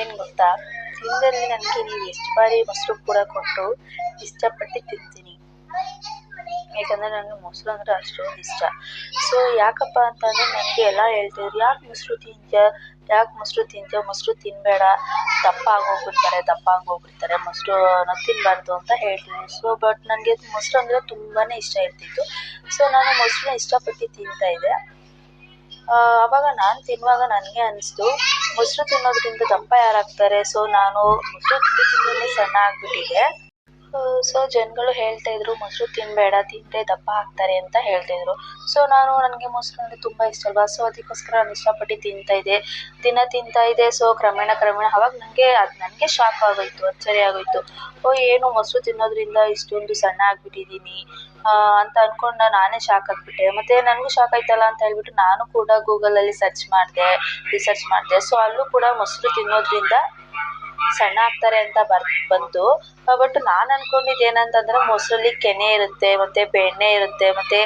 ಏನು ಗೊತ್ತಾ? ದಿನದಲ್ಲಿ ನನಗೆ ನೀವು ಎಷ್ಟು ಬಾರಿ ಮೊಸರು ಕೂಡ ಕೊಟ್ಟು ಇಷ್ಟಪಟ್ಟು ತಿಂತೀನಿ. ಯಾಕಂದರೆ ನನಗೆ ಮೊಸರು ಅಂದರೆ ಅಷ್ಟೊಂದು ಇಷ್ಟ. ಸೊ ಯಾಕಪ್ಪ ಅಂತಂದರೆ ನನಗೆ ಎಲ್ಲ ಹೇಳ್ತಿದ್ರು ಯಾಕೆ ಮೊಸರು ತಿಂತೀಯ? ಯಾಕೆ ಮೊಸರು ತಿಂತೀಯ? ಮೊಸರು ತಿನ್ನಬೇಡ ದಪ್ಪ ಆಗೋಗ್ಬಿಡ್ತಾರೆ ದಪ್ಪ ಆಗೋಗ್ಬಿಡ್ತಾರೆ. ಮೊಸರು ತಿನ್ನಬಾರ್ದು ಅಂತ ಹೇಳ್ತೀನಿ ಸೊ ಬಟ್ ನನಗೆ ಮೊಸರು ಅಂದರೆ ತುಂಬಾ ಇಷ್ಟ ಇರ್ತಿತ್ತು. ಸೊ ನಾನು ಮೊಸರನ್ನ ಇಷ್ಟಪಟ್ಟು ತಿಂತಾಯಿದ್ದೆ ಆವಾಗ ನಾನು ತಿನ್ನುವಾಗ ನನಗೆ ಅನಿಸ್ತು, ಮೊಸರು ತಿನ್ನೋದ್ರಿಂದ ದಪ್ಪ ಯಾರಾಗ್ತಾರೆ? ಸೊ ನಾನು ಮೊಸರು ತಿಂದು ತಿಂದು ಸಣ್ಣ ಆಗಿಬಿಟ್ಟಿದ್ದೆ. ಸೊ ಜನಗಳು ಹೇಳ್ತಾ ಇದ್ರು, ಮೊಸರು ತಿನ್ನಬೇಡ ತಿಂದರೆ ದಪ್ಪ ಆಗ್ತಾರೆ ಅಂತ ಹೇಳ್ತಿದ್ರು ಸೊ ನಾನು ನನಗೆ ಮೊಸರು ಅಂದರೆ ತುಂಬ ಇಷ್ಟ ಅಲ್ವಾ? ಸೊ ಅದಕ್ಕೋಸ್ಕರ ನಾನು ಇಷ್ಟಪಟ್ಟು ತಿಂತಾಯಿದ್ದೆ ದಿನ ತಿಂತಾಯಿದ್ದೆ ಸೊ ಕ್ರಮೇಣ ಕ್ರಮೇಣ ಅವಾಗ ನನಗೆ ಅದು ನನಗೆ ಶಾಕ್ ಆಗೋಯಿತು, ಅಚ್ಚರಿ ಆಗೋಯಿತು. ಓ, ಏನು ಮೊಸರು ತಿನ್ನೋದ್ರಿಂದ ಇಷ್ಟೊಂದು ಸಣ್ಣ ಆಗಿಬಿಟ್ಟಿದ್ದೀನಿ. ಅಂತ ಅಂದ್ಕೊಂಡು ನಾನೇ ಶಾಕ್ ಆಗಿಬಿಟ್ಟೆ. ಮತ್ತು ನನಗೂ ಶಾಕ್ ಆಯ್ತಲ್ಲ ಅಂತ ಹೇಳ್ಬಿಟ್ಟು ನಾನು ಕೂಡ ಗೂಗಲಲ್ಲಿ ಸರ್ಚ್ ಮಾಡಿದೆ ರಿಸರ್ಚ್ ಮಾಡಿದೆ. ಸೊ ಅಲ್ಲೂ ಕೂಡ ಮೊಸರು ತಿನ್ನೋದ್ರಿಂದ ಸಣ್ಣ ಆಗ್ತಾರೆ ಅಂತ ಬರ್ ಬಂತು ಬಟ್ ನಾನು ಅನ್ಕೊಂಡಿದ್ದು ಏನಂತಂದರೆ, ಮೊಸರಲ್ಲಿ ಕೆನೆ ಇರುತ್ತೆ, ಮತ್ತು ಬೆಣ್ಣೆ ಇರುತ್ತೆ, ಮತ್ತು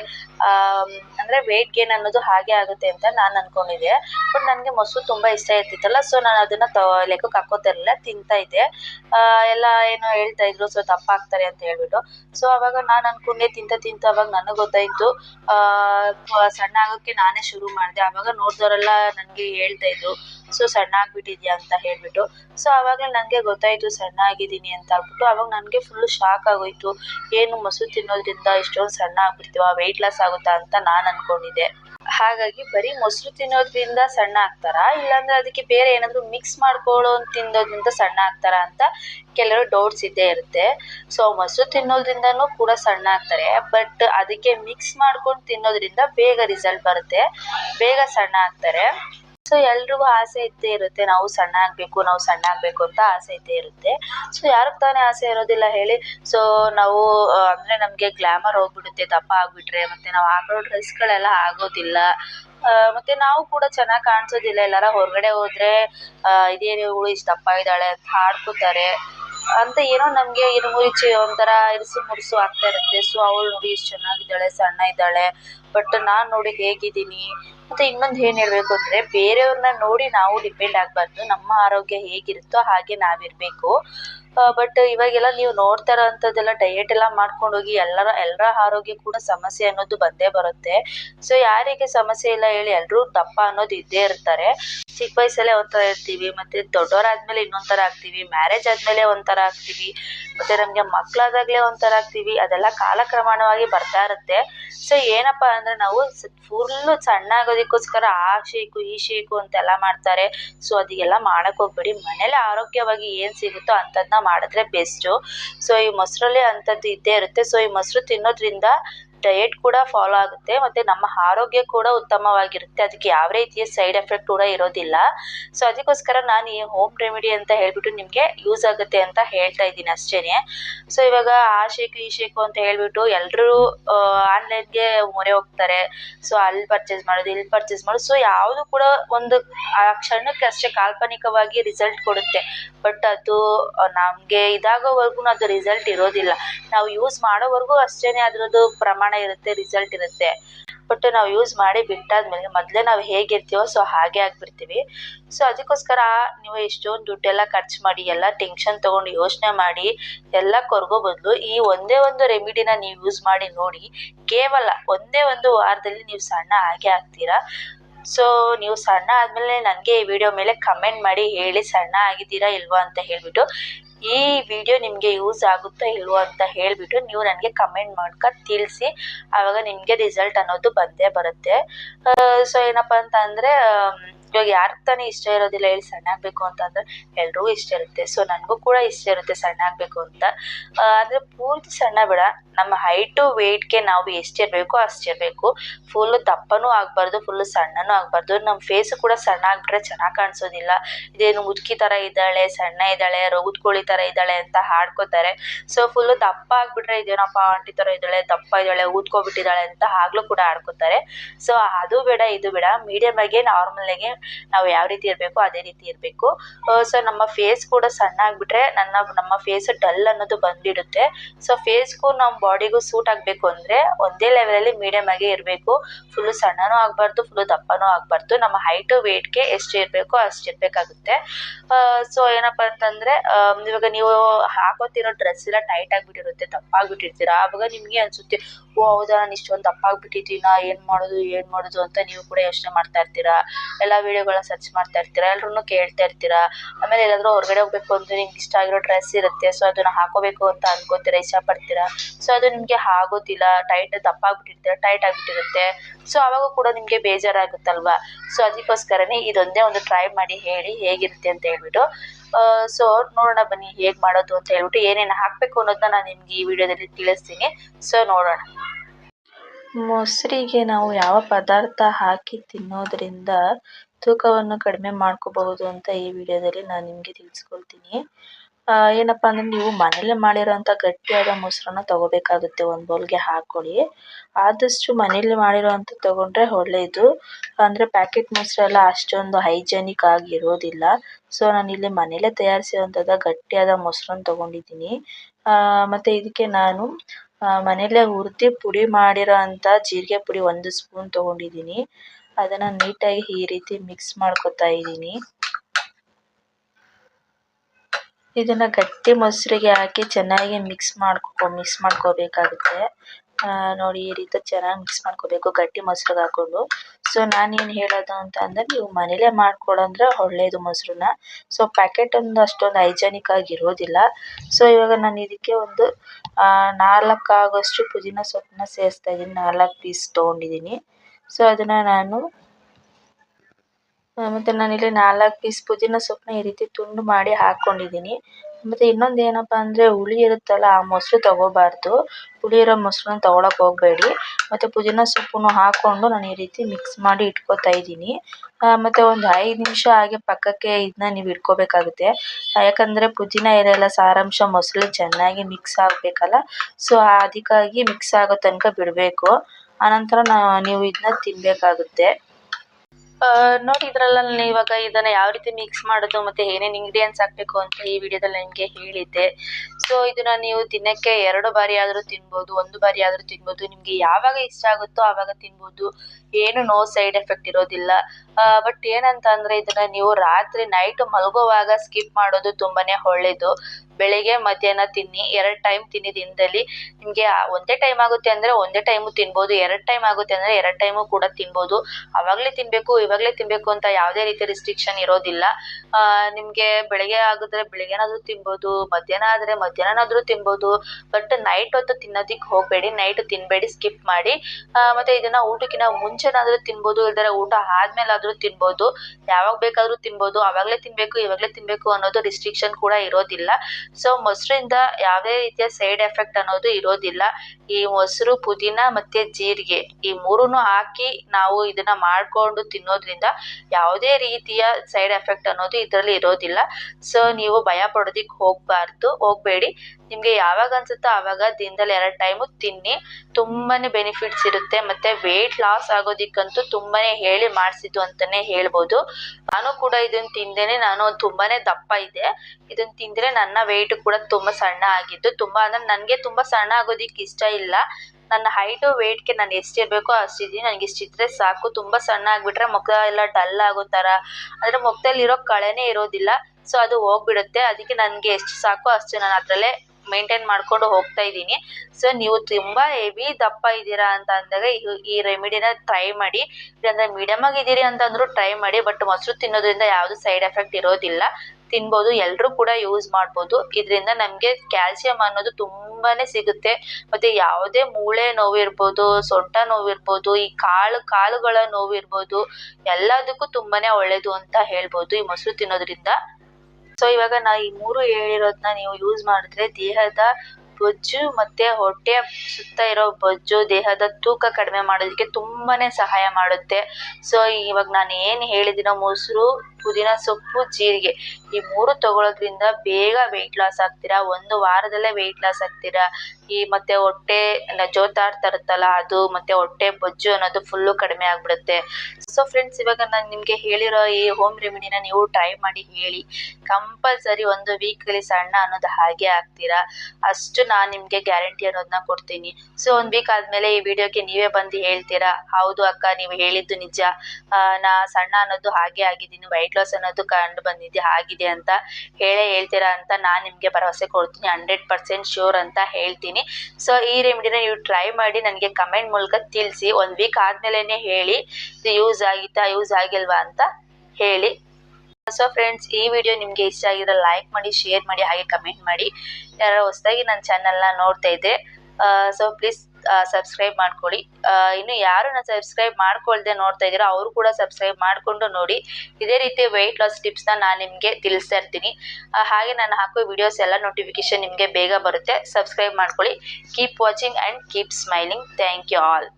ಅಂದರೆ ವೆಯ್ಟ್ ಗೇನ್ ಅನ್ನೋದು ಹಾಗೆ ಆಗುತ್ತೆ ಅಂತ ನಾನು ಅನ್ಕೊಂಡಿದ್ದೆ. ಬಟ್ ನನಗೆ ಮೊಸರು ತುಂಬ ಇಷ್ಟ ಇರ್ತಿತ್ತಲ್ಲ ಸೊ ನಾನು ಅದನ್ನು ತ ಲೆಕ್ಕಕ್ಕೆ ಇದ್ದೆ. ತಿಂತಾಯಿದ್ದೆ ಎಲ್ಲ ಏನು ಹೇಳ್ತಾ ಇದ್ರು ಸೊ ದಪ್ಪ ಆಗ್ತಾರೆ ಅಂತ ಹೇಳ್ಬಿಟ್ಟು. ಸೊ ಅವಾಗ ನಾನು ಅಂದ್ಕೊಂಡೆ ತಿಂತ ತಿಂತ ಅವಾಗ ನನಗೆ ಗೊತ್ತಾಯಿತು. ಸಣ್ಣ ಆಗೋಕ್ಕೆ ನಾನೇ ಶುರು ಮಾಡಿದೆ. ಆವಾಗ ನೋಡಿದವರೆಲ್ಲ ನನಗೆ ಹೇಳ್ತಾ ಇದ್ರು ಸೊ ಸಣ್ಣ ಆಗ್ಬಿಟ್ಟಿದ್ಯಾ? ಅಂತ ಹೇಳ್ಬಿಟ್ಟು. ಸೊ ಆವಾಗಲೇ ನನಗೆ ಗೊತ್ತಾಯಿತು, ಸಣ್ಣ ಆಗಿದ್ದೀನಿ ಅಂತ ಹೇಳ್ಬಿಟ್ಟು ಅವಾಗ ನನಗೆ ಫುಲ್ ಶಾಕ್ ಆಗೋಯ್ತು. ಏನು ಮೊಸರು ತಿನ್ನೋದ್ರಿಂದ ಇಷ್ಟೊಂದು ಸಣ್ಣ ಆಗ್ಬಿಡ್ತೀವ? ವೆಯ್ಟ್ ಲಾಸ್ ಆಗುತ್ತಾ? ಅಂತ ನಾನು ಅಂದ್ಕೊಂಡಿದ್ದೆ ಹಾಗಾಗಿ ಬರೀ ಮೊಸರು ತಿನ್ನೋದ್ರಿಂದ ಸಣ್ಣ ಆಗ್ತಾರಾ? ಇಲ್ಲಾಂದ್ರೆ ಅದಕ್ಕೆ ಬೇರೆ ಏನಾದರೂ ಮಿಕ್ಸ್ ಮಾಡ್ಕೊಳ್ಳೋ ತಿನ್ನೋದ್ರಿಂದ ಸಣ್ಣ ಆಗ್ತಾರಾ ಅಂತ ಕೆಲವರು ಡೌಟ್ಸ್ ಇದ್ದೇ ಇರುತ್ತೆ. ಸೊ ಮೊಸರು ತಿನ್ನೋದ್ರಿಂದನೂ ಕೂಡ ಸಣ್ಣ ಆಗ್ತಾರೆ. ಬಟ್ ಅದಕ್ಕೆ ಮಿಕ್ಸ್ ಮಾಡ್ಕೊಂಡು ತಿನ್ನೋದ್ರಿಂದ ಬೇಗ ರಿಸಲ್ಟ್ ಬರುತ್ತೆ. ಬೇಗ ಸಣ್ಣ ಆಗ್ತಾರೆ. ಸೊ ಎಲ್ರಿಗೂ ಆಸೆ ಇದ್ದೇ ಇರುತ್ತೆ, ನಾವು ಸಣ್ಣ ಆಗ್ಬೇಕು, ನಾವು ಸಣ್ಣ ಆಗ್ಬೇಕು ಅಂತ ಆಸೆ ಇದ್ದೇ ಇರುತ್ತೆ. ಸೊ ಯಾರಿಗೆ ತಾನೇ ಆಸೆ ಇರೋದಿಲ್ಲ ಹೇಳಿ. ಸೊ ನಾವು ಅಂದ್ರೆ ನಮಗೆ ಗ್ಲಾಮರ್ ಹೋಗ್ಬಿಡುತ್ತೆ, ದಪ್ಪ ಆಗ್ಬಿಟ್ರೆ, ಮತ್ತೆ ನಾವು ಹಾಕೊಳ್ಳೋ ಡ್ರೆಸ್ಗಳೆಲ್ಲ ಆಗೋದಿಲ್ಲ. ಮತ್ತೆ ನಾವು ಕೂಡ ಚೆನ್ನಾಗಿ ಕಾಣಿಸೋದಿಲ್ಲ. ಎಲ್ಲಾರ ಹೊರಗಡೆ ಹೋದರೆ ಇದೇನು ಇವಳು ಇಷ್ಟು ದಪ್ಪ ಇದ್ದಾಳೆ ಅಂತ ಹಾಡ್ಕೋತಾರೆ. ಅಂತ ಏನೋ ನಮಗೆ ಇರುಮುರಿಚಿ ಒಂಥರ ಇರಿಸು ಮುರುಸು ಆಗ್ತಾ ಇರುತ್ತೆ. ಸೊ ಅವಳು ನೋಡಿ ಇಷ್ಟು ಚೆನ್ನಾಗಿದ್ದಾಳೆ, ಸಣ್ಣ ಇದ್ದಾಳೆ. ಬಟ್ ನಾನು ನೋಡಿ ಹೇಗಿದ್ದೀನಿ. ಮತ್ತೆ ಇನ್ನೊಂದು ಏನ್ ಹೇಳಬೇಕು ಅಂದ್ರೆ, ಬೇರೆಯವ್ರನ್ನ ನೋಡಿ ನಾವು ಡಿಪೆಂಡ್ ಆಗಬಾರ್ದು. ನಮ್ಮ ಆರೋಗ್ಯ ಹೇಗಿರುತ್ತೋ ಹಾಗೆ ನಾವಿರಬೇಕು. ಬಟ್ ಇವಾಗೆಲ್ಲ ನೀವು ನೋಡ್ತಾ ಇರೋಂಥದ್ದೆಲ್ಲ ಡಯೆಟ್ ಎಲ್ಲ ಮಾಡ್ಕೊಂಡು ಹೋಗಿ ಎಲ್ಲರ ಎಲ್ಲರ ಆರೋಗ್ಯ ಕೂಡ ಸಮಸ್ಯೆ ಅನ್ನೋದು ಬಂದೇ ಬರುತ್ತೆ. ಸೊ ಯಾರಿಗೆ ಸಮಸ್ಯೆ ಇಲ್ಲ ಹೇಳಿ ಎಲ್ಲರೂ ದಪ್ಪ ಅನ್ನೋದು ಇದ್ದೇ ಇರ್ತಾರೆ. ಚಿಕ್ಕ ವಯಸ್ಸಲ್ಲೇ ಒಂಥರ ಇರ್ತೀವಿ. ಮತ್ತೆ ದೊಡ್ಡವರಾದ್ಮೇಲೆ ಇನ್ನೊಂಥರ ಆಗ್ತೀವಿ. ಮ್ಯಾರೇಜ್ ಆದ್ಮೇಲೆ ಒಂಥರ ಆಗ್ತೀವಿ. ಮತ್ತೆ ನಮಗೆ ಮಕ್ಕಳಾದಾಗಲೇ ಒಂಥರ ಆಗ್ತೀವಿ. ಅದೆಲ್ಲ ಕಾಲಕ್ರಮಾಣವಾಗಿ ಬರ್ತಾ ಇರುತ್ತೆ. ಸೊ ಏನಪ್ಪ ಅಂದರೆ ನಾವು ಫುಲ್ ಸಣ್ಣ ಆಗೋದಕ್ಕೋಸ್ಕರ ಆ ಶೇಕು ಈ ಶೇಕು ಅಂತೆಲ್ಲ ಮಾಡ್ತಾರೆ. ಸೊ ಅದಕ್ಕೆಲ್ಲ ಮಾಡಕ್ ಹೋಗ್ಬೇಡಿ. ಮನೇಲೆ ಆರೋಗ್ಯವಾಗಿ ಏನು ಸಿಗುತ್ತೋ ಅಂತದ್ನ ಮಾಡಿದ್ರೆ ಬೆಸ್ಟ್ ಸೊ ಈ ಮೊಸರಲ್ಲಿ ಅಂಥದ್ದು ಇದ್ದೇ ಇರುತ್ತೆ. ಸೊ ಈ ಮೊಸರು ತಿನ್ನೋದ್ರಿಂದ ಡಯೆಟ್ ಕೂಡ ಫಾಲೋ ಆಗುತ್ತೆ, ಮತ್ತೆ ನಮ್ಮ ಆರೋಗ್ಯ ಕೂಡ ಉತ್ತಮವಾಗಿರುತ್ತೆ. ಅದಕ್ಕೆ ಯಾವ ರೀತಿಯ ಸೈಡ್ ಎಫೆಕ್ಟ್ ಕೂಡ ಇರೋದಿಲ್ಲ. ಸೊ ಅದಕ್ಕೋಸ್ಕರ ನಾನು ಈ ಹೋಮ್ ರೆಮಿಡಿ ಅಂತ ಹೇಳ್ಬಿಟ್ಟು ನಿಮಗೆ ಯೂಸ್ ಆಗುತ್ತೆ ಅಂತ ಹೇಳ್ತಾ ಇದ್ದೀನಿ ಅಷ್ಟೇ ಸೊ ಇವಾಗ ಆ ಶೇಕು ಈ ಶೇಕು ಅಂತ ಹೇಳಿಬಿಟ್ಟು ಎಲ್ಲರೂ ಆನ್ಲೈನ್ಗೆ ಮೊರೆ ಹೋಗ್ತಾರೆ. ಸೊ ಅಲ್ಲಿ ಪರ್ಚೇಸ್ ಮಾಡೋದು, ಇಲ್ಲಿ ಪರ್ಚೇಸ್ ಮಾಡೋದು. ಸೊ ಯಾವುದು ಕೂಡ ಒಂದು, ಆ ಕ್ಷಣಕ್ಕೆ ಅಷ್ಟೇ ಕಾಲ್ಪನಿಕವಾಗಿ ರಿಸಲ್ಟ್ ಕೊಡುತ್ತೆ. ಬಟ್ ಅದು ನಮಗೆ ಇದಾಗೋವರೆಗೂ ಅದು ರಿಸಲ್ಟ್ ಇರೋದಿಲ್ಲ. ನಾವು ಯೂಸ್ ಮಾಡೋವರೆಗೂ ಅಷ್ಟೇನೆ ಅದರದ್ದು ಪ್ರಮಾಣ ಇರುತ್ತೆ ರಿಸಲ್ಟ್ ಇರುತ್ತೆ. ಬಟ್ ನಾವು ಯೂಸ್ ಮಾಡಿ ಬಿಟ್ಟಾದ್ಮೇಲೆ ಮೊದಲೇ ನಾವು ಹೇಗಿರ್ತೀವೋ ಸೊ ಹಾಗೆ ಆಗಿಬಿಡ್ತೀವಿ. ಸೊ ಅದಕ್ಕೋಸ್ಕರ ನೀವು ಎಷ್ಟೊಂದು ದುಡ್ಡೆಲ್ಲ ಖರ್ಚು ಮಾಡಿ, ಎಲ್ಲ ಟೆನ್ಷನ್ ತೊಗೊಂಡು ಯೋಚನೆ ಮಾಡಿ, ಎಲ್ಲ ಕೊರಗೋ ಬದಲು ಈ ಒಂದೇ ಒಂದು ರೆಮಿಡಿನ ನೀವು ಯೂಸ್ ಮಾಡಿ ನೋಡಿ, ಕೇವಲ ಒಂದೇ ಒಂದು ವಾರದಲ್ಲಿ ನೀವು ಸಣ್ಣ ಹಾಗೆ ಆಗ್ತೀರಾ? ಸೊ ನೀವು ಸಣ್ಣ ಆದಮೇಲೆ ನನಗೆ ಈ ವಿಡಿಯೋ ಮೇಲೆ ಕಮೆಂಟ್ ಮಾಡಿ ಹೇಳಿ ಸಣ್ಣ ಆಗಿದ್ದೀರಾ ಇಲ್ವಾ ಅಂತ ಹೇಳಿಬಿಟ್ಟು ಈ ವಿಡಿಯೋ ನಿಮಗೆ ಯೂಸ್ ಆಗುತ್ತಾ ಇಲ್ವೋ ಅಂತ ಹೇಳಿಬಿಟ್ಟು ನೀವು ನನಗೆ ಕಮೆಂಟ್ ಮಾಡ್ಕೊಂಡು ತಿಳಿಸಿ. ಆವಾಗ ನಿಮಗೆ ರಿಸಲ್ಟ್ ಅನ್ನೋದು ಬಂದೇ ಬರುತ್ತೆ. ಸೊ ಏನಪ್ಪ ಅಂತ ಇವಾಗ ಯಾರಿಗೆ ತಾನೇ ಇಷ್ಟ ಇರೋದಿಲ್ಲ ಹೇಳಿ ಸಣ್ಣ ಆಗಬೇಕು ಅಂದ್ರೆ ಎಲ್ರಿಗೂ ಇಷ್ಟ ಇರುತ್ತೆ. ಸೊ ನನಗೂ ಕೂಡ ಇಷ್ಟ ಇರುತ್ತೆ ಸಣ್ಣ ಆಗಬೇಕು ಅಂತ. ಅಂದ್ರೆ ಪೂರ್ತಿ ಸಣ್ಣ ಬೇಡ. ನಮ್ಮ ಹೈಟು ವೆಯ್ಟ್ಗೆ ನಾವು ಎಷ್ಟಿರಬೇಕು ಅಷ್ಟಿರಬೇಕು ಫುಲ್ಲು ದಪ್ಪನೂ ಆಗಬಾರ್ದು ಫುಲ್ಲು ಸಣ್ಣನೂ ಆಗಬಾರ್ದು. ನಮ್ಮ ಫೇಸು ಕೂಡ ಸಣ್ಣ ಆಗಿಬಿಟ್ರೆ ಚೆನ್ನಾಗಿ ಕಾಣಿಸೋದಿಲ್ಲ. ಇದೇನು ಮುದುಕಿ ಥರ ಇದ್ದಾಳೆ, ಸಣ್ಣ ಇದ್ದಾಳೆ ರೌದ್ಕೋಳಿ ಥರ ಇದ್ದಾಳೆ ಅಂತ ಹಾಡ್ಕೋತಾರೆ. ಸೊ ಫುಲ್ಲು ದಪ್ಪ ಆಗಿಬಿಟ್ರೆ ಇದೇನಪ್ಪ ಆಂಟಿ ಥರ ಇದ್ದಾಳೆ, ದಪ್ಪ ಇದ್ದಾಳೆ, ಊದ್ಕೊಬಿಟ್ಟಿದ್ದಾಳೆ ಅಂತ ಆಗ್ಲೂ ಕೂಡ ಆಡ್ಕೋತಾರೆ ಸೊ ಅದು ಬೇಡ, ಇದು ಬೇಡ. ಮೀಡಿಯಮ್ ಆಗಿ ನಾರ್ಮಲಾಗಿ ನಾವು ಯಾವ ರೀತಿ ಇರಬೇಕು, ಅದೇ ರೀತಿ ಇರಬೇಕು. ಸೊ ನಮ್ಮ ಫೇಸ್ ಕೂಡ ಸಣ್ಣ ಆಗಿಬಿಟ್ರೆ ನನ್ನ, ನಮ್ಮ ಫೇಸ್ ಡಲ್ ಅನ್ನೋದು ಬಂದ್ಬಿಡುತ್ತೆ. ಸೊ ಫೇಸ್ಗೂ ನಮ್ಮ ಬಾಡಿಗೂ ಸೂಟ್ ಆಗಬೇಕು ಅಂದರೆ ಒಂದೇ ಲೆವೆಲಲ್ಲಿ ಮೀಡಿಯಮ್ ಆಗಿ ಇರಬೇಕು. ಫುಲ್ಲು ಸಣ್ಣನೂ ಆಗಬಾರ್ದು ಫುಲ್ಲು ದಪ್ಪನೂ ಆಗಬಾರ್ದು. ನಮ್ಮ ಹೈಟು ವೇಟ್ಗೆ ಎಷ್ಟು ಇರಬೇಕು ಅಷ್ಟು ಇರಬೇಕಾಗುತ್ತೆ. ಸೊ ಏನಪ್ಪ ಅಂತಂದರೆ ಇವಾಗ ನೀವು ಹಾಕೋತಿರೋ ಡ್ರೆಸ್ ಎಲ್ಲ ಟೈಟ್ ಆಗಿಬಿಟ್ಟಿರುತ್ತೆ ದಪ್ಪ ಆಗಿಬಿಟ್ಟಿರ್ತೀರ ಆವಾಗ ನಿಮಗೆ ಅನಿಸುತ್ತೆ, ಓ, ಹೌದಾ, ನಾನು ಇಷ್ಟೊಂದು ದಪ್ಪ ಆಗಿಬಿಟ್ಟಿದ್ದೀನ ಏನು ಮಾಡೋದು ಏನು ಮಾಡೋದು ಅಂತ ನೀವು ಕೂಡ ಯೋಚನೆ ಮಾಡ್ತಾ ಇರ್ತೀರಾ? ಎಲ್ಲ ವೀಡಿಯೋಗಳನ್ನ ಸರ್ಚ್ ಮಾಡ್ತಾ ಇರ್ತೀರಾ ಎಲ್ಲರೂ ಕೇಳ್ತಾ ಇರ್ತೀರಾ? ಆಮೇಲೆ ಎಲ್ಲಾದರೂ ಹೊರಗಡೆ ಹೋಗ್ಬೇಕು ಅಂದರೆ ನಿಮ್ಗೆ ಇಷ್ಟ ಆಗಿರೋ ಡ್ರೆಸ್ ಇರುತ್ತೆ ಸೊ ಅದನ್ನು ಹಾಕೋಬೇಕು ಅಂತ ಅನ್ಕೋತೀರಾ, ಇಷ್ಟಪಡ್ತೀರಾ? ಸೊ ಅದು ನಿಮಗೆ ಆಗೋದಿಲ್ಲ ಟೈಟ್ ದಪ್ಪ ಆಗಿಬಿಟ್ಟಿರ್ತೀರ ಟೈಟ್ ಆಗಿಬಿಟ್ಟಿರುತ್ತೆ. ಸೊ ಅವಾಗ ಕೂಡ ನಿಮಗೆ ಬೇಜಾರಾಗುತ್ತಲ್ವಾ? ಸೊ ಅದಕ್ಕೋಸ್ಕರನೇ ಇದೊಂದೇ ಒಂದು ಟ್ರೈ ಮಾಡಿ ಹೇಳಿ ಹೇಗಿರುತ್ತೆ ಅಂತ ಹೇಳ್ಬಿಟ್ಟು ಸೊ ನೋಡೋಣ ಬನ್ನಿ ಹೇಗೆ ಮಾಡೋದು ಅಂತ ಹೇಳ್ಬಿಟ್ಟು ಏನೇನು ಹಾಕಬೇಕು ಅನ್ನೋದನ್ನ ನಾನು ನಿಮ್ಗೆ ಈ ವಿಡಿಯೋದಲ್ಲಿ ತಿಳಿಸ್ತೀನಿ. ಸೊ ನೋಡೋಣ. ಮೊಸರಿಗೆ ನಾವು ಯಾವ ಪದಾರ್ಥ ಹಾಕಿ ತಿನ್ನೋದ್ರಿಂದ ತೂಕವನ್ನು ಕಡಿಮೆ ಮಾಡ್ಕೋಬಹುದು ಅಂತ ಈ ವಿಡಿಯೋದಲ್ಲಿ ನಾನು ನಿಮಗೆ ತಿಳಿಸ್ಕೊಳ್ತೀನಿ ಏನಪ್ಪ ಅಂದರೆ ನೀವು ಮನೇಲೆ ಮಾಡಿರೋಂಥ ಗಟ್ಟಿಯಾದ ಮೊಸರನ್ನ ತಗೋಬೇಕಾಗುತ್ತೆ. ಒಂದು ಬೌಲ್ಗೆ ಹಾಕ್ಕೊಳ್ಳಿ. ಆದಷ್ಟು ಮನೇಲಿ ಮಾಡಿರೋವಂಥ ತಗೊಂಡ್ರೆ ಒಳ್ಳೆಯದು ಅಂದರೆ ಪ್ಯಾಕೆಟ್ ಮೊಸರೆಲ್ಲ ಅಷ್ಟೊಂದು ಹೈಜೆನಿಕ್ ಆಗಿ ಇರೋದಿಲ್ಲ ಸೊ ನಾನಿಲ್ಲಿ ಮನೇಲೆ ತಯಾರಿಸಿರೋಂಥದ್ದು ಗಟ್ಟಿಯಾದ ಮೊಸರನ್ನ ತಗೊಂಡಿದ್ದೀನಿ. ಮತ್ತು ಇದಕ್ಕೆ ನಾನು ಮನೇಲೇ ಹುರಿದು ಪುಡಿ ಮಾಡಿರೋ ಅಂಥ ಜೀರಿಗೆ ಪುಡಿ ಒಂದು ಸ್ಪೂನ್ ತೊಗೊಂಡಿದ್ದೀನಿ. ಅದನ್ನು ನೀಟಾಗಿ ಈ ರೀತಿ ಮಿಕ್ಸ್ ಮಾಡ್ಕೊತಾ ಇದ್ದೀನಿ. ಇದನ್ನು ಗಟ್ಟಿ ಮೊಸರಿಗೆ ಹಾಕಿ ಚೆನ್ನಾಗಿ ಮಿಕ್ಸ್ ಮಾಡ್ಕೊ ಮಿಕ್ಸ್ ಮಾಡ್ಕೋಬೇಕಾಗುತ್ತೆ. ನೋಡಿ ಈ ರೀತಿ ಚೆನ್ನಾಗಿ ಮಿಕ್ಸ್ ಮಾಡ್ಕೋಬೇಕು, ಗಟ್ಟಿ ಮೊಸ್ರಿಗೆ ಹಾಕೊಂಡು. ಸೊ ನಾನೇನು ಹೇಳೋದು ಅಂತ ಅಂದ್ರೆ ನೀವು ಮನೇಲೇ ಮಾಡ್ಕೊಳಂದ್ರೆ ಒಳ್ಳೇದು ಮೊಸರನ್ನ ಸೊ ಪ್ಯಾಕೆಟ್ ಒಂದು ಅಷ್ಟೊಂದು ಹೈಜೆನಿಕ್ ಆಗಿ ಇರೋದಿಲ್ಲ ಸೊ ಇವಾಗ ನಾನು ಇದಕ್ಕೆ ಒಂದು ನಾಲ್ಕು ಆಗೋಷ್ಟು ಪುದೀನ ಸೊಪ್ಪನ್ನ ಸೇರಿಸ್ತಾ ಇದ್ದೀನಿ ನಾಲ್ಕು ಪೀಸ್ ತೊಗೊಂಡಿದ್ದೀನಿ ಸೊ ಅದನ್ನ ನಾನು ಮತ್ತು ನಾನಿಲ್ಲಿ ನಾಲ್ಕು ಪೀಸ್ ಪುದೀನ ಸೊಪ್ಪನ್ನ ಈ ರೀತಿ ತುಂಡು ಮಾಡಿ ಹಾಕ್ಕೊಂಡಿದ್ದೀನಿ ಮತ್ತು ಇನ್ನೊಂದು ಏನಪ್ಪಾ ಅಂದ್ರೆ ಹುಳಿ ಇರುತ್ತಲ್ಲ ಆ ಮೊಸರು ತಗೋಬಾರ್ದು. ಹುಳಿ ಇರೋ ಮೊಸರನ್ನ ತಗೊಳಕ್ಕೆ ಹೋಗ್ಬೇಡಿ. ಮತ್ತೆ ಪುದೀನ ಸೊಪ್ಪುನು ಹಾಕೊಂಡು ನಾನು ಈ ರೀತಿ ಮಿಕ್ಸ್ ಮಾಡಿ ಇಟ್ಕೋತಾ ಇದ್ದೀನಿ. ಮತ್ತೆ ಒಂದು ಐದು ನಿಮಿಷ ಹಾಗೆ ಪಕ್ಕಕ್ಕೆ ಇದನ್ನ ನೀವು ಇಟ್ಕೋಬೇಕಾಗುತ್ತೆ. ಯಾಕಂದ್ರೆ ಪುದೀನ ಇರೋಲ್ಲ ಸಾರಾಂಶ ಮೊಸರು ಚೆನ್ನಾಗಿ ಮಿಕ್ಸ್ ಆಗಬೇಕಲ್ಲ. ಸೊ ಅದಕ್ಕಾಗಿ ಮಿಕ್ಸ್ ಆಗೋ ತನಕ ಬಿಡಬೇಕು. ಆನಂತರ ನೀವು ಇದನ್ನ ತಿನ್ನಬೇಕಾಗುತ್ತೆ ನೋಡಿ ಇದ್ರಲ್ಲಿ ಇವಾಗ ಇದನ್ನ ಯಾವ ರೀತಿ ಮಿಕ್ಸ್ ಮಾಡೋದು ಮತ್ತೆ ಏನೇನು ಇಂಗ್ರೀಡಿಯೆಂಟ್ಸ್ ಹಾಕಬೇಕು ಅಂತ ಈ ವಿಡಿಯೋದಲ್ಲಿ ನಿಮಗೆ ಹೇಳಿದ್ದೆ. ಸೊ ಇದನ್ನ ನೀವು ದಿನಕ್ಕೆ ಎರಡು ಬಾರಿ ಆದರೂ ತಿನ್ಬೋದು, ಒಂದು ಬಾರಿ ಆದರೂ ತಿನ್ಬೋದು, ನಿಮಗೆ ಯಾವಾಗ ಇಷ್ಟ ಆಗುತ್ತೋ ಆವಾಗ ತಿನ್ಬೋದು. ಏನು ನೋ ಸೈಡ್ ಎಫೆಕ್ಟ್ ಇರೋದಿಲ್ಲ. ಬಟ್ ಏನಂತ ಅಂದ್ರೆ ಇದನ್ನ ನೀವು ರಾತ್ರಿ ನೈಟ್ ಮಲಗುವಾಗ ಸ್ಕಿಪ್ ಮಾಡೋದು ತುಂಬಾನೇ ಒಳ್ಳೇದು. ಬೆಳಿಗ್ಗೆ ಮಧ್ಯಾಹ್ನ ತಿನ್ನಿ, ಎರಡ್ ಟೈಮ್ ತಿನ್ನಿ ದಿನದಲ್ಲಿ ನಿಮಗೆ ಒಂದೇ ಟೈಮ್ ಆಗುತ್ತೆ ಅಂದ್ರೆ ಒಂದೇ ಟೈಮು ತಿನ್ಬೋದು, ಎರಡ್ ಟೈಮ್ ಆಗುತ್ತೆ ಅಂದ್ರೆ ಎರಡ್ ಟೈಮು ಕೂಡ ತಿನ್ಬೋದು. ಅವಾಗ್ಲೇ ತಿನ್ನಬೇಕು ಇವಾಗಲೇ ತಿನ್ನಬೇಕು ಅಂತ ಯಾವುದೇ ರೀತಿ ರಿಸ್ಟ್ರಿಕ್ಷನ್ ಇರೋದಿಲ್ಲ. ನಿಮಗೆ ಬೆಳಗ್ಗೆ ಆಗಿದ್ರೆ ಬೆಳಗ್ಗೆನಾದರೂ ತಿನ್ಬೋದು, ಮಧ್ಯಾಹ್ನ ಆದ್ರೆ ಮಧ್ಯಾಹ್ನನಾದರೂ ತಿನ್ಬಹುದು ಬಟ್ ನೈಟ್ ಹೊತ್ತು ತಿನ್ನೋದಕ್ಕೆ ಹೋಗಬೇಡಿ ನೈಟ್ ತಿನ್ನಬೇಡಿ ಸ್ಕಿಪ್ ಮಾಡಿ. ಮತ್ತೆ ಇದನ್ನ ಊಟಕ್ಕಿಂತ ಮುಂಚೆನಾದರೂ ತಿನ್ಬಹುದು ಇಲ್ದರೆ ಊಟ ಆದಮೇಲಾದರೂ ತಿನ್ಬೋದು. ಯಾವಾಗ ಬೇಕಾದ್ರೂ ತಿನ್ಬೋದು, ಅವಾಗಲೇ ತಿನ್ಬೇಕು, ಇವಾಗಲೇ ತಿನ್ಬೇಕು ಅನ್ನೋದು ರಿಸ್ಟ್ರಿಕ್ಷನ್ ಕೂಡ ಇರೋದಿಲ್ಲ. ಸೊ ಮೊಸರಿಂದ ಯಾವುದೇ ರೀತಿಯ ಸೈಡ್ ಎಫೆಕ್ಟ್ ಅನ್ನೋದು ಇರೋದಿಲ್ಲ. ಈ ಮೊಸರು, ಪುದೀನ ಮತ್ತು ಜೀರಿಗೆ ಈ ಮೂರನ್ನು ಹಾಕಿ ನಾವು ಇದನ್ನು ಮಾಡಿಕೊಂಡು ತಿನ್ನೋದ್ರಿಂದ ಯಾವುದೇ ರೀತಿಯ ಸೈಡ್ ಎಫೆಕ್ಟ್ ಅನ್ನೋದು ಇದರಲ್ಲಿ ಇರೋದಿಲ್ಲ. ಸೊ ನೀವು ಭಯ ಪಡೋದಕ್ಕೆ ಹೋಗಬಾರ್ದು, ಹೋಗಬೇಡಿ. ನಿಮಗೆ ಯಾವಾಗ ಅನ್ಸುತ್ತೋ ಆವಾಗ ದಿನದಲ್ಲಿ ಎರಡು ಟೈಮು ತಿನ್ನಿ. ತುಂಬಾ ಬೆನಿಫಿಟ್ಸ್ ಇರುತ್ತೆ. ಮತ್ತು ವೆಯ್ಟ್ ಲಾಸ್ ಆಗೋದಕ್ಕಂತೂ ತುಂಬಾ ಹೇಳಿ ಮಾಡಿಸಿದ್ದು ಅಂತಲೇ ಹೇಳ್ಬೋದು. ನಾನು ಕೂಡ ಇದನ್ನು ತಿಂದೇನೆ. ನಾನು ತುಂಬಾ ದಪ್ಪ ಇದೆ. ಇದನ್ನು ತಿಂದರೆ ನನ್ನ ವೆಯ್ಟ್ ಕೂಡ ತುಂಬ ಸಣ್ಣ ಆಗಿದ್ದು, ತುಂಬ ಅಂದರೆ ನನಗೆ ತುಂಬ ಸಣ್ಣ ಆಗೋದಿಕ್ಕೆ ಇಷ್ಟ ಇಲ್ಲ. ನನ್ನ ಹೈಟು ವೆಯ್ಟ್ಗೆ ನಾನು ಎಷ್ಟಿರಬೇಕೋ ಅಷ್ಟಿದ್ದೀನಿ ನನಗೆ ಇಷ್ಟಿದ್ರೆ ಸಾಕು. ತುಂಬ ಸಣ್ಣ ಆಗಿಬಿಟ್ರೆ ಮುಖ ಎಲ್ಲ ಡಲ್ ಆಗೋ ಥರ ಅಂದರೆ ಮುಖದಲ್ಲಿರೋ ಕಳೆನೇ ಇರೋದಿಲ್ಲ. ಸೊ ಅದು ಹೋಗ್ಬಿಡುತ್ತೆ. ಅದಕ್ಕೆ ನನಗೆ ಎಷ್ಟು ಸಾಕು ಅಷ್ಟು ನಾನು ಅದರಲ್ಲೇ ಮೇಂಟೈನ್ ಮಾಡಿಕೊಂಡು ಹೋಗ್ತಾ ಇದ್ದೀನಿ. ಸೊ ನೀವು ತುಂಬ ಹೆವಿ ದಪ್ಪ ಇದ್ದೀರಾ ಅಂತ ಅಂದಾಗ ಈ ರೆಮಿಡಿನ ಟ್ರೈ ಮಾಡಿ. ಇಲ್ಲಾಂದರೆ ಮೀಡಿಯಮ್ ಆಗಿದ್ದೀರಿ ಅಂತಂದರೂ ಟ್ರೈ ಮಾಡಿ. ಬಟ್ ಮೊಸರು ತಿನ್ನೋದ್ರಿಂದ ಯಾವುದು ಸೈಡ್ ಎಫೆಕ್ಟ್ ಇರೋದಿಲ್ಲ. ತಿನ್ಬೋದು ಎಲ್ಲರೂ ಕೂಡ ಯೂಸ್ ಮಾಡ್ಬೋದು. ಇದರಿಂದ ನಮಗೆ ಕ್ಯಾಲ್ಸಿಯಂ ಅನ್ನೋದು ತುಂಬಾನೇ ಸಿಗುತ್ತೆ. ಮತ್ತೆ ಯಾವುದೇ ಮೂಳೆ ನೋವು ಇರ್ಬೋದು ಸೊಂಟ ನೋವು ಇರ್ಬೋದು ಈ ಕಾಳು, ಕಾಲುಗಳ ನೋವು ಇರ್ಬೋದು ಎಲ್ಲದಕ್ಕೂ ತುಂಬಾನೇ ಒಳ್ಳೆಯದು ಅಂತ ಹೇಳ್ಬೋದು ಈ ಮೊಸರು ತಿನ್ನೋದ್ರಿಂದ. ಸೊ ಇವಾಗ ನಾ ಈ ಮೂರು ಹೇಳಿರೋದನ್ನ ನೀವು ಯೂಸ್ ಮಾಡಿದ್ರೆ ದೇಹದ ಬೊಜ್ಜು ಮತ್ತೆ ಹೊಟ್ಟೆಯ ಸುತ್ತ ಇರೋ ಬೊಜ್ಜು, ದೇಹದ ತೂಕ ಕಡಿಮೆ ಮಾಡೋದಕ್ಕೆ ತುಂಬಾನೇ ಸಹಾಯ ಮಾಡುತ್ತೆ. ಸೊ ಇವಾಗ ನಾನು ಏನು ಹೇಳಿದಿನೋ ಮೊಸರು ಪುದೀನ ಸೊಪ್ಪು, ಜೀರಿಗೆ. ಈ ಮೂರು ತಗೊಳ್ಳೋದ್ರಿಂದ ಬೇಗ ವೆಯ್ಟ್ ಲಾಸ್ ಆಗ್ತೀರಾ? ಒಂದು ವಾರದಲ್ಲೇ ವೆಯ್ಟ್ ಲಾಸ್ ಆಗ್ತೀರಾ? ಈ ಮತ್ತೆ ಹೊಟ್ಟೆ ಜೋತಾಡ್ತಾ ಇರುತ್ತಲ್ಲ ಅದು ಮತ್ತೆ ಹೊಟ್ಟೆ ಬೊಜ್ಜು ಅನ್ನೋದು ಫುಲ್ಲು ಕಡಿಮೆ ಆಗ್ಬಿಡುತ್ತೆ. ಸೊ ಫ್ರೆಂಡ್ಸ್ ಇವಾಗ ನಾನು ನಿಮಗೆ ಹೇಳಿರೋ ಈ ಹೋಮ್ ರೆಮಿಡಿನ ನೀವು ಟ್ರೈ ಮಾಡಿ ಹೇಳಿ. ಕಂಪಲ್ಸರಿ ಒಂದು ವೀಕಲ್ಲಿ ಸಣ್ಣ ಅನ್ನೋದು ಹಾಗೆ ಆಗ್ತೀರಾ? ಅಷ್ಟು ನಾನು ನಿಮಗೆ ಗ್ಯಾರಂಟಿ ಅನ್ನೋದನ್ನ ಕೊಡ್ತೀನಿ. ಸೊ ಒಂದು ವೀಕ್ ಆದಮೇಲೆ ಈ ವಿಡಿಯೋಕ್ಕೆ ನೀವೇ ಬಂದು ಹೇಳ್ತೀರಾ? ಹೌದು ಅಕ್ಕ, ನೀವು ಹೇಳಿದ್ದು ನಿಜ. ನಾ ಸಣ್ಣ ಅನ್ನೋದು ಹಾಗೆ ಆಗಿದ್ದೀನಿ ವೈಟ್ ಲಾಸ್ ಅನ್ನೋದು ಕಂಡು ಬಂದಿದೆ, ಆಗಿದೆ ಅಂತ ಹೇಳೇ ಹೇಳ್ತೀರಾ ಅಂತ ನಾನು ನಿಮಗೆ ಭರವಸೆ ಕೊಡ್ತೀನಿ ಹಂಡ್ರೆಡ್ ಪರ್ಸೆಂಟ್ ಶ್ಯೂರ್ ಅಂತ ಹೇಳ್ತೀನಿ. ಸೊ ಈ ರೆಮಿಡಿನ ನೀವು ಟ್ರೈ ಮಾಡಿ ನನಗೆ ಕಮೆಂಟ್ ಮೂಲಕ ತಿಳಿಸಿ, ಒಂದು ವೀಕ್ ಆದಮೇಲೆ ಹೇಳಿ ಯೂಸ್ ಆಗಿತ್ತಾ ಯೂಸ್ ಆಗಿಲ್ವಾ ಅಂತ ಹೇಳಿ. ಸೊ ಫ್ರೆಂಡ್ಸ್ ಈ ವಿಡಿಯೋ ನಿಮಗೆ ಇಷ್ಟ ಆಗಿದ್ರೆ ಲೈಕ್ ಮಾಡಿ ಶೇರ್ ಮಾಡಿ, ಹಾಗೆ ಕಮೆಂಟ್ ಮಾಡಿ. ಯಾರು ಹೊಸದಾಗಿ ನನ್ನ ಚಾನಲ್ನ ನೋಡ್ತಾ ಇದ್ದೆ ಸೊ ಪ್ಲೀಸ್ ಸಬ್ಸ್ಕ್ರೈಬ್ ಮಾಡ್ಕೊಳ್ಳಿ. ಇನ್ನು ಯಾರು ನಾನು ಸಬ್ಸ್ಕ್ರೈಬ್ ಮಾಡ್ಕೊಳ್ದೆ ನೋಡ್ತಾ ಇದ್ದೀರಾ ಅವರು ಕೂಡ ಸಬ್ಸ್ಕ್ರೈಬ್ ಮಾಡಿಕೊಂಡು ನೋಡಿ. ಇದೇ ರೀತಿ ವೆಯ್ಟ್ ಲಾಸ್ ಟಿಪ್ಸ್ನ ನಾನು ನಿಮಗೆ ತಿಳಿಸ್ತಾ ಇರ್ತೀನಿ. ಹಾಗೆ ನಾನು ಹಾಕೋ ವಿಡಿಯೋಸ್ ಎಲ್ಲ ನೋಟಿಫಿಕೇಶನ್ ನಿಮಗೆ ಬೇಗ ಬರುತ್ತೆ. ಸಬ್ಸ್ಕ್ರೈಬ್ ಮಾಡ್ಕೊಳ್ಳಿ. Keep watching and keep smiling thank you all